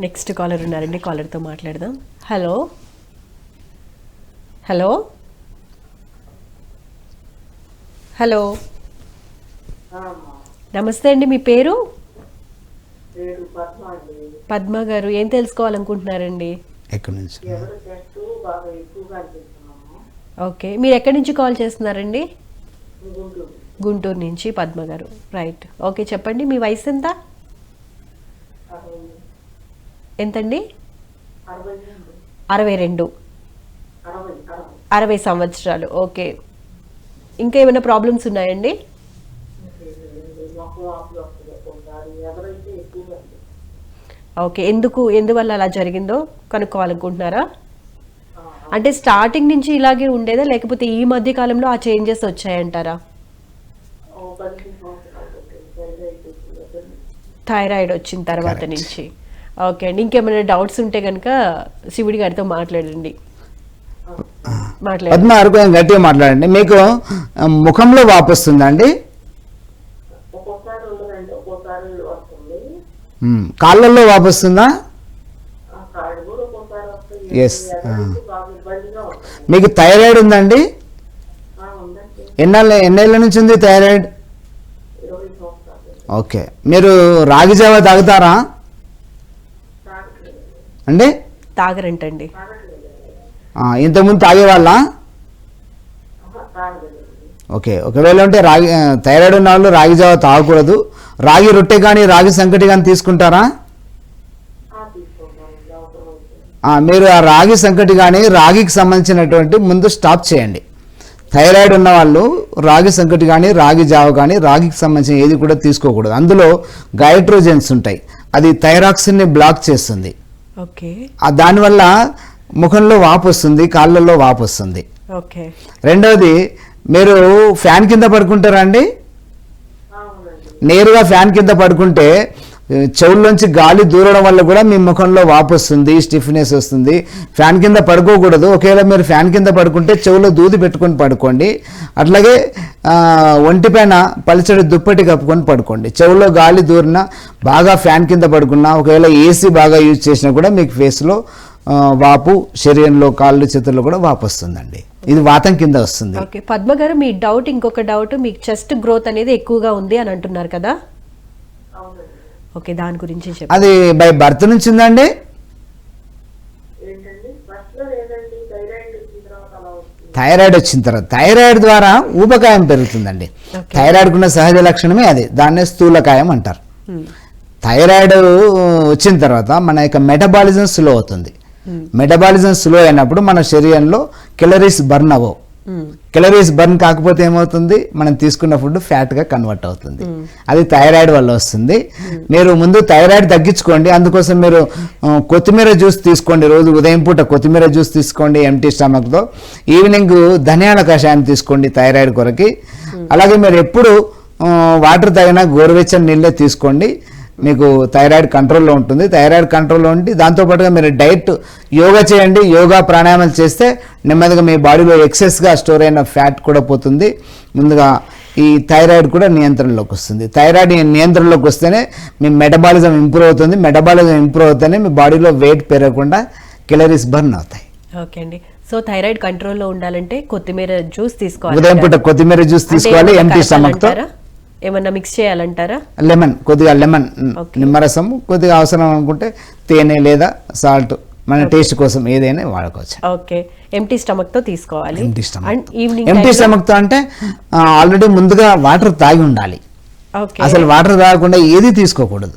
Next caller ఉన్నారండి కాలర్తో మాట్లాడదాం? హలో? హలో? హలో? నమస్తే అండి మీ పేరు? పేరు పద్మ గారు ఏం తెలుసుకోవాలనుకుంటున్నారండి? ఎక్కడి నుంచి? ఓకే మీరు ఎక్కడి నుంచి కాల్ చేస్తున్నారండి? గుంటూరు. గుంటూరు నుంచి పద్మ గారు రైట్. ఓకే చెప్పండి మీ వయసు ఎంత? ఎంతండి? అరవై రెండు. అరవై సంవత్సరాలు ఓకే. ఇంకా ఏమైనా ప్రాబ్లమ్స్ ఉన్నాయండి? ఓకే ఎందుకు ఎందువల్ల అలా జరిగిందో కనుక్కోవాలనుకుంటున్నారా? అంటే స్టార్టింగ్ నుంచి ఇలాగే ఉండేదా లేకపోతే ఈ మధ్య కాలంలో ఆ చేంజెస్ వచ్చాయంటారా? థైరాయిడ్ వచ్చిన తర్వాత. నుంచి. ఓకే అండి. ఇంకేమైనా డౌట్స్ ఉంటే కనుక శివుడి గారితో మాట్లాడండి. మాట్లాడండి. పద్మ కొంచెం గట్టిగా మాట్లాడండి. మీకు ముఖంలో వాపు వస్తుందా అండి? ఒక్కోసారి ఉండదండి ఒక్కోసారి వస్తుంది ఉమ్, కాళ్ళల్లో వాపు వస్తుందా ఆ. కాళ్ళు కూడా ఒక్కోసారి వస్తాయి Yes, ఎవరైతే బాగా ఇబ్బందిగా ఉంటుంది మీకు థైరాయిడ్ ఉందండి ఎన్నేళ్ళ ఎన్నేళ్ళ నుంచి ఉంది థైరాయిడ్? ఓకే. మీరు రాగి జావ తాగుతారా? అండి తాగరంటండి. ఇంతకుముందు తాగేవాళ్ళ? ఓకే ఒకవేళ ఉంటే రాగి థైరాయిడ్ ఉన్న వాళ్ళు రాగి జావ తాగకూడదు. రాగి రొట్టె కానీ రాగి సంకటి కానీ తీసుకుంటారా? మీరు ఆ రాగి సంకటి కానీ రాగికి సంబంధించినటువంటి ముందు స్టాప్ చేయండి. థైరాయిడ్ ఉన్న వాళ్ళు రాగి సంకటి కానీ రాగి జావ కానీ రాగికి సంబంధించిన ఏది కూడా తీసుకోకూడదు. అందులో గైట్రోజెన్స్ ఉంటాయి. అది థైరాక్సిన్ని బ్లాక్ చేస్తుంది. దానివల్ల ముఖంలో వాపు వస్తుంది కాళ్ళల్లో వాపు వస్తుంది. ఓకే. రెండవది మీరు ఫ్యాన్ కింద పడుకుంటారా అండి? నేరుగా ఫ్యాన్ కింద పడుకుంటే చెవుల్లోంచి గాలి దూరడం వల్ల కూడా మీ ముఖంలో వాపు వస్తుంది స్టిఫ్నెస్ వస్తుంది. ఫ్యాన్ కింద పడుకోకూడదు. ఒకవేళ మీరు ఫ్యాన్ కింద పడుకుంటే చెవులో దూది పెట్టుకొని పడుకోండి. అట్లాగే ఆ, ఒంటిపైన పలిచడి దుప్పటి కప్పుకొని పడుకోండి. చెవులో గాలి దూరినా బాగా ఫ్యాన్ కింద పడుకున్నా ఒకవేళ ఏసీ బాగా యూజ్ చేసినా కూడా మీకు ఫేస్లో వాపు శరీరంలో కాళ్ళు చేతుల్లో కూడా వాపు వస్తుందండి. ఇది వాతం కింద వస్తుంది. ఓకే. పద్మ గారు మీ డౌట్ ఇంకొక డౌట్ మీకు చెస్ట్ గ్రోత్ అనేది ఎక్కువగా ఉంది అని అంటున్నారు కదా? ఓకే దాని గురించి చెప్పండి అది బై బర్త్ నుంచి ఉందండి? థైరాయిడ్ వచ్చిన తర్వాత అలా వస్తుంది. థైరాయిడ్ వచ్చిన తర్వాత థైరాయిడ్ ద్వారా ఊబకాయం పెరుగుతుందండి. థైరాయిడ్కి ఉన్న సహజ లక్షణమే అది దాన్నే స్థూలకాయం అంటారు. థైరాయిడ్ వచ్చిన తర్వాత మన యొక్క మెటబాలిజం స్లో అవుతుంది. మెటబాలిజం స్లో అయినప్పుడు మన శరీరంలో కెలరీస్ బర్న్ అవ్వవు. కెలరీస్ బర్న్ కాకపోతే ఏమవుతుంది? మనం తీసుకున్న ఫుడ్ ఫ్యాట్గా కన్వర్ట్ అవుతుంది. అది థైరాయిడ్ వల్ల వస్తుంది. మీరు ముందు థైరాయిడ్ తగ్గించుకోండి. అందుకోసం మీరు కొత్తిమీర జ్యూస్ తీసుకోండి రోజు ఉదయం పూట కొత్తిమీర జ్యూస్ తీసుకోండి ఎంటీ స్టమక్తో. ఈవినింగ్ ధనియాల కషాయం తీసుకోండి థైరాయిడ్ కొరకి. అలాగే మీరు ఎప్పుడు వాటర్ తాగినా గోరువెచ్చని నీళ్ళే తీసుకోండి. మీకు థైరాయిడ్ కంట్రోల్లో ఉంటుంది. థైరాయిడ్ కంట్రోల్లో ఉండి దాంతోపాటుగా మీరు డైట్ యోగా చేయండి. యోగా ప్రాణాయామాలు చేస్తే నెమ్మదిగా మీ బాడీలో ఎక్సెస్గా స్టోర్ అయిన ఫ్యాట్ కూడా పోతుంది. ముందుగా ఈ థైరాయిడ్ కూడా నియంత్రణలోకి వస్తుంది. థైరాయిడ్ నియంత్రణలోకి వస్తేనే మీ మెటబాలిజం ఇంప్రూవ్ అవుతుంది. మెటబాలిజం ఇంప్రూవ్ అవుతేనే మీ బాడీలో వెయిట్ పెరగకుండా కెలరీస్ బర్న్ అవుతాయి. ఓకే అండి. సో థైరాయిడ్ కంట్రోల్లో ఉండాలంటే కొత్తిమీర జ్యూస్ తీసుకోవాలి ఉదయం పూట కొత్తిమీర జ్యూస్ తీసుకోవాలి. ఎంటీ స్టమక్తో ఏమన్నా మిక్స్ చేయాలంటారా? లెమన్ కొద్దిగా లెమన్. నిమ్మరసం కొద్దిగా అవసరం అనుకుంటే తేనె లేదా సాల్ట్ మన టేస్ట్ కోసం ఏదైనా వాడుకోవచ్చు. ఓకే. ఎంటీ స్టమక్తో తీసుకోవాలి. Empty and stomach evening empty స్టమక్తో అంటే ఆల్రెడీ ముందుగా వాటర్ తాగి ఉండాలి. ఓకే. అసలు వాటర్ తాగకుండా ఏది తీసుకోకూడదు.